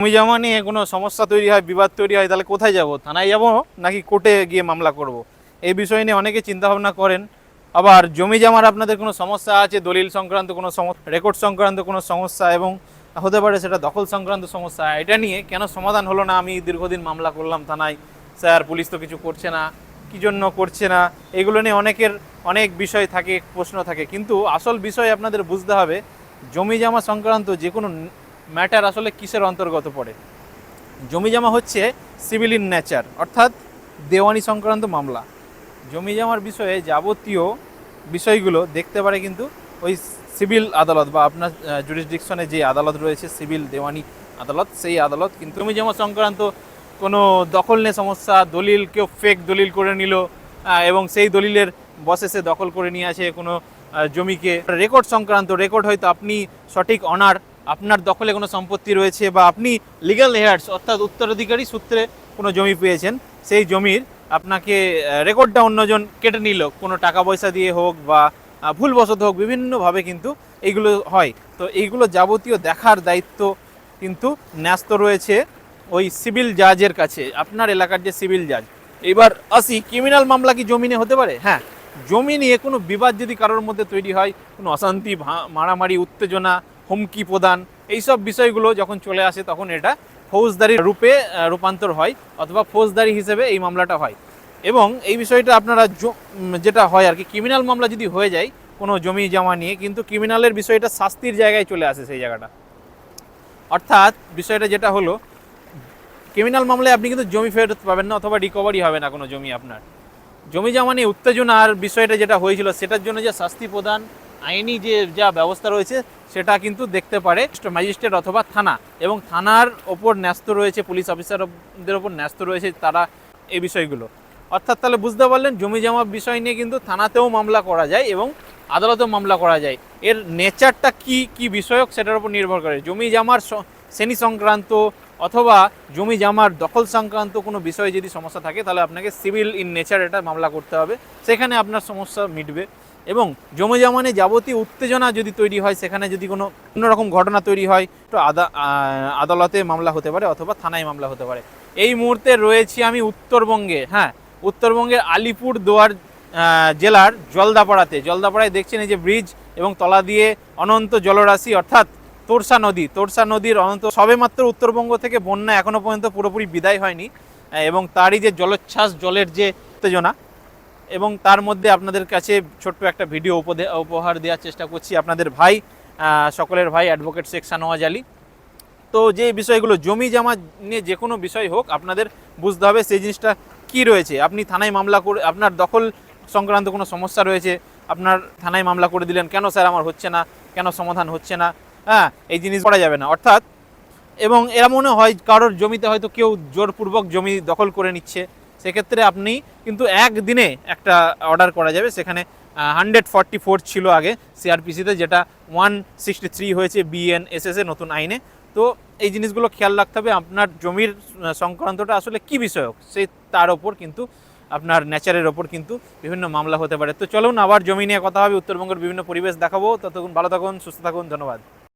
জমি জমা নিয়ে কোনো সমস্যা তৈরি হয়, বিবাদ তৈরি হয়, তাহলে কোথায় যাব? থানায় যাব নাকি কোর্টে গিয়ে মামলা করব। এই বিষয় নিয়ে অনেকে চিন্তাভাবনা করেন। আবার জমি জমার আপনাদের কোনো সমস্যা আছে? দলিল সংক্রান্ত কোনো সমস্যা রেকর্ড সংক্রান্ত কোনো সমস্যা এবং হতে পারে সেটা দখল সংক্রান্ত সমস্যা, এটা নিয়ে কেন সমাধান হলো না? আমি দীর্ঘদিন মামলা করলাম থানায়। স্যার, পুলিশ তো কিছু করছে না। কি জন্য করছে না? এগুলো নিয়ে অনেকের অনেক বিষয় থাকে, প্রশ্ন থাকে। কিন্তু আসল বিষয় আপনাদের বুঝতে হবে, জমি জমা সংক্রান্ত যে কোনো ম্যাটার আসলে কিসের অন্তর্গত পড়ে? জমি জমা হচ্ছে সিভিল ইন নেচার অর্থাৎ দেওয়ানি সংক্রান্ত মামলা। জমি জমার বিষয়ে যাবতীয় বিষয়গুলো দেখতে পারে কিন্তু ওই সিভিল আদালত বা আপনার জুরিসডিকশনে যে আদালত রয়েছে সিভিল দেওয়ানি আদালত, সেই আদালত কিন্তু জমি জমা সংক্রান্ত কোনো দখল নিয়ে সমস্যা, দলিল, কেউ ফেক দলিল করে নিল এবং সেই দলিলের বসে সে দখল করে নিয়ে আসে কোনো জমিকে। রেকর্ড সংক্রান্ত রেকর্ড হয়তো আপনি সঠিক অনার আপনার দখলে কোনো সম্পত্তি রয়েছে বা আপনি লিগ্যাল হেয়ার্স অর্থাৎ উত্তরাধিকারী সূত্রে কোনো জমি পেয়েছেন, সেই জমির আপনাকে রেকর্ডটা অন্যজন কেটে নিল। কোনো টাকা পয়সা দিয়ে হোক বা ভুলবশত হোক, বিভিন্নভাবে কিন্তু এইগুলো হয়। তো এইগুলো যাবতীয় দেখার দায়িত্ব কিন্তু ন্যস্ত রয়েছে ওই সিভিল জাজের কাছে, আপনার এলাকার যে সিভিল জাজ। এবার আসি ক্রিমিনাল মামলা কি জমিনে হতে পারে? হ্যাঁ জমি নিয়ে কোনো বিবাদ যদি কারোর মধ্যে তৈরি হয়, কোনো অশান্তি মারামারি, উত্তেজনা হুমকি প্রদান, এইসব বিষয়গুলো যখন চলে আসে তখন এটা ফৌজদারি রূপে রূপান্তর হয় অথবা ফৌজদারি হিসেবে এই মামলাটা হয়। এবং এই বিষয়টা আপনারা যেটা হয় আর কি ক্রিমিনাল মামলা যদি হয়ে যায়, কোনো জমি জমা নিয়ে, কিন্তু ক্রিমিনালের বিষয়টা শাস্তির জায়গায় চলে আসে সেই জায়গাটা। অর্থাৎ বিষয়টা যেটা হলো ক্রিমিনাল মামলায় আপনি কিন্তু জমি ফেরত পাবেন না অথবা রিকভারি হবে না কোনো জমি আপনার। জমি জমা নিয়ে উত্তেজনার বিষয়টা যেটা হয়েছিল, সেটার জন্য যে শাস্তি প্রদান আইনি যে যা ব্যবস্থা রয়েছে, সেটা কিন্তু দেখতে পারে ম্যাজিস্ট্রেট অথবা থানা। এবং থানার ওপর ন্যস্ত রয়েছে পুলিশ অফিসারদের ওপর ন্যস্ত রয়েছে তারা এই বিষয়গুলো। অর্থাৎ তাহলে বুঝতে পারলেন, জমি জমা বিষয় নিয়ে কিন্তু থানাতেও মামলা করা যায় এবং আদালতেও মামলা করা যায়। এর নেচারটা কি কি বিষয়ক সেটার উপর নির্ভর করে। জমি জামার শ্রেণি সংক্রান্ত অথবা জমি জামার দখল সংক্রান্ত কোনো বিষয়ে যদি সমস্যা থাকে, তাহলে আপনাকে সিভিল ইন নেচার এটা মামলা করতে হবে। সেখানে আপনার সমস্যা মিটবে। এবং জমি জমা নিয়ে যাবতীয় উত্তেজনা যদি তৈরি হয়, সেখানে যদি কোনো অন্যরকম ঘটনা তৈরি হয়, তো আদা আদালতে মামলা হতে পারে অথবা থানায় মামলা হতে পারে। এই মুহূর্তে রয়েছি আমি উত্তরবঙ্গে হ্যাঁ উত্তরবঙ্গের আলিপুর দুয়ার জেলার জলদাপাড়াতে। জলদাপাড়ায় দেখছেন এই যে ব্রিজ এবং তলা দিয়ে অনন্ত জলরাশি, অর্থাৎ তোরসা নদী। তোরসা নদীর অনন্ত, সবেমাত্র উত্তরবঙ্গ থেকে বন্যা এখনও পর্যন্ত পুরোপুরি বিদায় হয়নি, এবং তারই যে জলোচ্ছ্বাস, জলের যে উত্তেজনা এবং তার মধ্যে আপনাদের কাছে ছোট্ট একটা ভিডিও উপহার দেওয়ার চেষ্টা করছি আপনাদের ভাই সকলের ভাই অ্যাডভোকেট শেখ সানোয়াজ আলী। তো যে বিষয়গুলো, জমি জমা নিয়ে যে কোনো বিষয় হোক, আপনাদের বুঝতে হবে সেই জিনিসটা কি রয়েছে। আপনি থানায় মামলা করে, আপনার দখল সংক্রান্ত কোনো সমস্যা রয়েছে, আপনার থানায় মামলা করে দিলেন, কেন স্যার আমার হচ্ছে না? কেন সমাধান হচ্ছে না? হ্যাঁ এই জিনিস করা যাবে না। অর্থাৎ, এবং এরা মনে হয়, কারোর জমিতে হয়তো কেউ জোরপূর্বক জমি দখল করে নিচ্ছে সেক্ষেত্রে আপনি কিন্তু একদিনে একটা অর্ডার করা যাবে। সেখানে হান্ড্রেড ফর্টি ফোর ছিল আগে সিআরপিসিতে যেটা ওয়ান সিক্সটি থ্রি হয়েছে বিএনএসএস এ নতুন আইনে। তো এই জিনিসগুলো খেয়াল রাখতে হবে, আপনার জমির সংক্রান্তটা আসলে কি বিষয়ক, সেই তার ওপর কিন্তু, আপনার নেচারের ওপর কিন্তু বিভিন্ন মামলা হতে পারে। তো চলুন আবার জমি নিয়ে কথা হবে, উত্তরবঙ্গের বিভিন্ন পরিবেশ দেখাবো। ততক্ষণ ভালো থাকুন, সুস্থ থাকুন, ধন্যবাদ।